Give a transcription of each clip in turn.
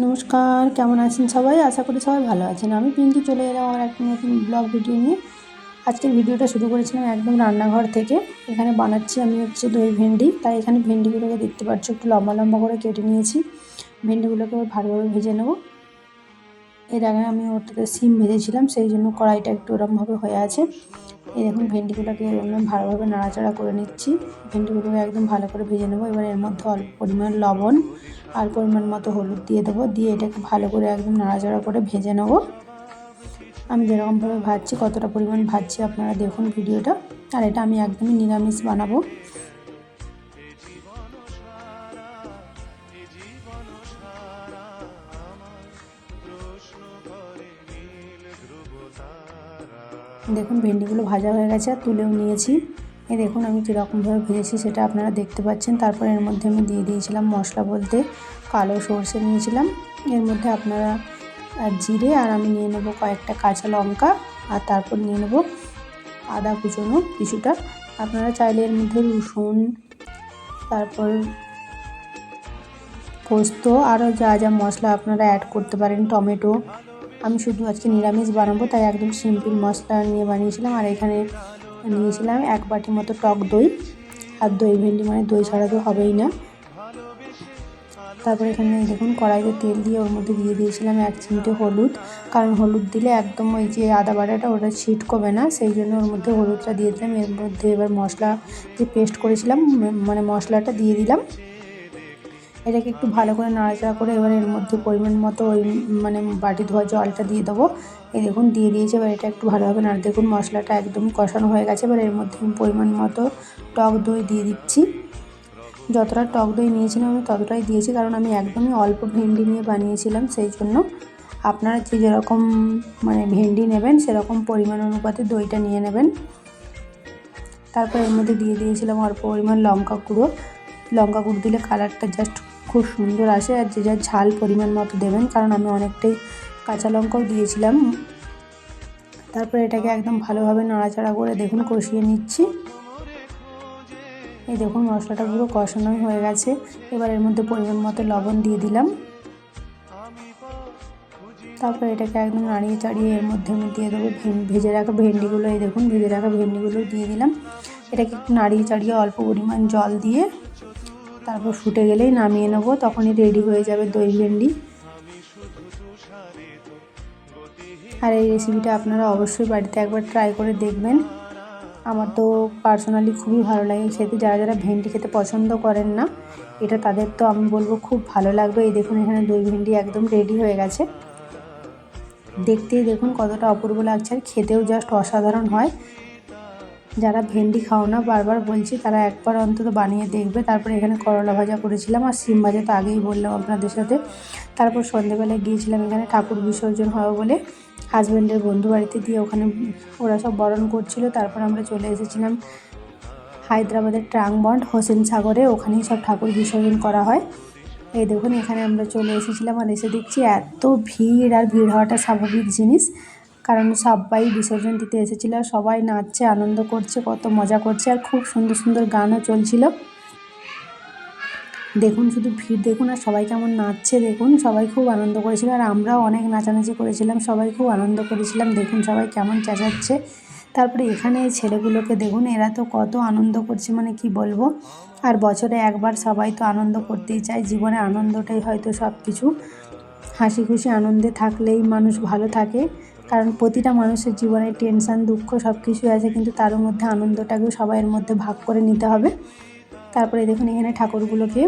নমস্কার, কেমন আছেন সবাই? আশা করি সবাই ভালো আছেন। আমি পিঙ্কি চলে এলাম আমার একটা নতুন ব্লগ ভিডিও নিয়ে। আজকের ভিডিওটা শুরু করেছিলাম একদম রান্নাঘর থেকে। এখানে বানাচ্ছি আমি হচ্ছে দই ভেন্ডি। তাই এখানে ভেন্ডিগুলোকে দেখতে পাচ্ছ, একটু লম্বা লম্বা করে কেটে নিয়েছি। ভেন্ডিগুলোকে ভালোভাবে ভেজে নেব। এর আগে আমি ওটাতে সিম ভেজেছিলাম, সেই জন্য কড়াইটা একটু ওরমভাবে হয়ে আছে। এই দেখুন ভেন্ডিগুলোকে এরকম ভালোভাবে নাড়াচাড়া করে নিচ্ছি। ভেন্ডিগুলোকে একদম ভালো করে ভেজে নেব। এবার এর মধ্যে অল্প পরিমাণ লবণ আর পরিমাণ মতো হলুদ দিয়ে দেবো। দিয়ে এটাকে ভালো করে একদম নাড়াচাড়া করে ভেজে নেব। আমি যেরকমভাবে ভাজছি, কতটা পরিমাণ ভাজছি আপনারা দেখুন ভিডিওটা। আর এটা আমি একদমই নিরামিষ বানাবো। দেখুন ভেন্ডিগুলো ভাজা হয়ে গেছে, আর তুলেও নিয়েছি। এই দেখুন আমি কীরকমভাবে ভেজেছি সেটা আপনারা দেখতে পাচ্ছেন। তারপর এর মধ্যে আমি দিয়ে দিয়েছিলাম মশলা বলতে কালো সর্ষে নিয়েছিলাম। এর মধ্যে আপনারা জিরে, আর আমি নিয়ে নেব কয়েকটা কাঁচা লঙ্কা, আর তারপর নিয়ে নেব আদা কুচোনো কিছুটা। আপনারা চাইলে এর মধ্যে রসুন, তারপর পোস্ত, আরও যা যা মশলা আপনারা অ্যাড করতে পারেন, টমেটো আমি শুধু আজকে নিরামিষ বানাবো, তাই একদম সিম্পল মশলা নিয়ে বানিয়েছিলাম। আর এখানে নিয়েছিলাম এক বাটি মতো টক দই। আর দই ভেন্ডি মানে দই ছাড়া তো হবেই না। তারপরে এখানে দেখুন কড়াইতে তেল দিয়ে ওর মধ্যে দিয়ে দিয়েছিলাম এক চিমটে হলুদ। কারণ হলুদ দিলে একদম ওই যে আদা বাটাটা ওটা ছিটকবে না, সেই জন্য ওর মধ্যে হলুদটা দিয়ে দিলাম। এর মধ্যে এবার মশলা যে পেস্ট করেছিলাম মানে মশলাটা দিয়ে দিলাম। এটাকে একটু ভালো করে নাড়াচাড়া করে এবার এর মধ্যে পরিমাণ মতো ওই মানে বাটি ধোয়া জলটা দিয়ে দেবো। এই দেখুন, দিয়ে দিয়েছে, এবার এটা একটু ভালোভাবে নাড়, দেখুন মশলাটা একদম কষানো হয়ে গেছে। এবার এর মধ্যে পরিমাণ মতো টক দই দিয়ে দিচ্ছি। যতটা টক দই নিয়েছিলাম আমি ততটাই দিয়েছি, কারণ আমি একদমই অল্প ভেন্ডি নিয়ে বানিয়েছিলাম সেই জন্য। আপনারা যে যেরকম মানে ভেন্ডি নেবেন সেরকম পরিমাণ অনুপাতে দইটা নিয়ে নেবেন। তারপর এর মধ্যে দিয়ে দিয়েছিলাম অল্প পরিমাণ লঙ্কা গুঁড়ো। লঙ্কা গুঁড়ো দিলে কালারটা জাস্ট খুব সুন্দর আসে আর যে যার ঝাল পরিমাণ মতো দেবেন, কারণ আমি অনেকটাই কাঁচা লঙ্কাও দিয়েছিলাম। তারপরে এটাকে একদম ভালোভাবে নাড়াচাড়া করে দেখুন, কষিয়ে নিচ্ছি। এই দেখুন, মশলাটা পুরো কষানোই হয়ে গেছে। এবার এর মধ্যে পরিমাণ মতো লবণ দিয়ে দিলাম। তারপর এটাকে একদম নাড়িয়ে চাড়িয়ে এর মধ্যে আমি দিয়ে দেবো ভেজে রাখা ভেন্ডিগুলো। এই দেখুন, ভেজে রাখা ভেন্ডিগুলো দিয়ে দিলাম। এটাকে একটু নাড়িয়ে চাড়িয়ে অল্প পরিমাণ জল দিয়ে তারপর ফুটে গেলেই নামিয়ে নেব, তখনই রেডি হয়ে যাবে দই ভেন্ডি। আর এই রেসিপিটা আপনারা অবশ্যই বাড়িতে একবার ট্রাই করে দেখবেন। আমার তো পার্সোনালি খুবই ভালো লাগে খেতে যারা যারা ভেন্ডি খেতে পছন্দ করেন না, এটা তাদের তো আমি বলব খুব ভালো লাগবে। এই দেখুন, এখানে দই ভেন্ডি একদম রেডি হয়ে গেছে। দেখতেই দেখুন কতটা অপূর্ব লাগছে, আর খেতেও জাস্ট অসাধারণ হয়। যারা ভেন্ডি খাও না, বারবার বলছি তারা একবার অন্তত বানিয়ে দেখবে। তারপরে এখানে করলা ভাজা করেছিলাম আর সিম ভাজা তো আগেই বললাম আপনাদের সাথে। তারপর সন্ধেবেলায় গিয়েছিলাম এখানে ঠাকুর বিসর্জন হবে বলে হাজব্যান্ডের বন্ধু বাড়িতে দিয়ে ওখানে ওরা সব বরণ করছিল। তারপর আমরা চলে এসেছিলাম হায়দ্রাবাদের ট্রাংবন্ড হোসেন সাগরে। ওখানেই সব ঠাকুর বিসর্জন করা হয়। এই দেখুন, এখানে আমরা চলে এসেছিলাম আর এসে দেখছি এত ভিড় আর ভিড় হওয়াটা স্বাভাবিক জিনিস। কারণ সবাই বিসর্জন দিতে এসেছিল, সবাই নাচছে, আনন্দ করছে, কত মজা করছে আর খুব সুন্দর সুন্দর গানও চলছিল। দেখুন শুধু ভিড়, দেখুন আর সবাই কেমন নাচছে, দেখুন সবাই খুব আনন্দ করেছিল আর আমরাও অনেক নাচানাচি করেছিলাম, সবাই খুব আনন্দ করেছিলাম, দেখুন সবাই কেমন চেঁচাচ্ছে। তারপরে এখানে ছেলেগুলোকে দেখুন, এরা তো কত আনন্দ করছে মানে কি বলব? আর বছরে একবার সবাই তো আনন্দ করতেই চায়, জীবনে আনন্দটাই হয়তো সব কিছু হাসি খুশি আনন্দে থাকলেই মানুষ ভালো থাকে। কারণ প্রতিটা মানুষের জীবনে টেনশান, দুঃখ সব কিছুই আছে, কিন্তু তার মধ্যে আনন্দটাকেও সবাইয়ের মধ্যে ভাগ করে নিতে হবে। তারপরে দেখুন এখানে ঠাকুরগুলোকে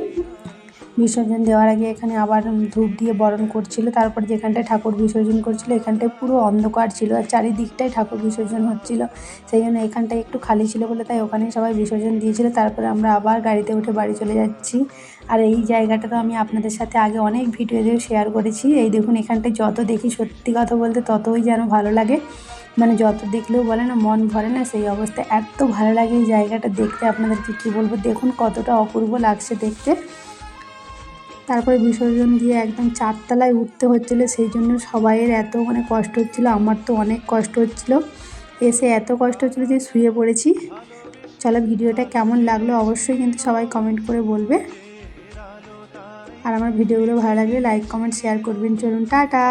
বিসর্জন দেওয়ার আগে এখানে আবার ধূপ দিয়ে বরণ করছিল। তারপর যেখানটায় ঠাকুর বিসর্জন করছিল, এখানটায় পুরো অন্ধকার ছিল আর চারিদিকটাই ঠাকুর বিসর্জন হচ্ছিল। সেই জন্য এখানটায় একটু খালি ছিল বলে তাই ওখানে সবাই বিসর্জন দিয়েছিল। তারপরে আমরা আবার গাড়িতে উঠে বাড়ি চলে যাচ্ছি। আর এই জায়গাটা তো আমি আপনাদের সাথে আগে অনেক ভিডিওতেও শেয়ার করেছি। এই দেখুন এখানটায় যত দেখি সত্যি কথা বলতে ততই যেন ভালো লাগে। মানে যত দেখলেও বলে না, মন ভরে না, সেই অবস্থায় এত ভালো লাগে এই জায়গাটা দেখতে। আপনাদেরকে কী বলব? দেখুন কতটা অপূর্ব লাগছে দেখতে। তারপরে বিসর্জন দিয়ে একদম চারতলায় উঠতে হচ্ছিল, সেই জন্য সবাইয়ের এত মানে কষ্ট হচ্ছিল, আমার তো অনেক কষ্ট হচ্ছিল। এসে এত কষ্ট হচ্ছিল যে শুয়ে পড়েছি। চলো ভিডিওটা কেমন লাগল অবশ্যই কিন্তু সবাই কমেন্ট করে বলবে। আর আমার ভিডিওগুলো ভালো লাগলে লাইক কমেন্ট শেয়ার করবেন। চলুন, টাটা!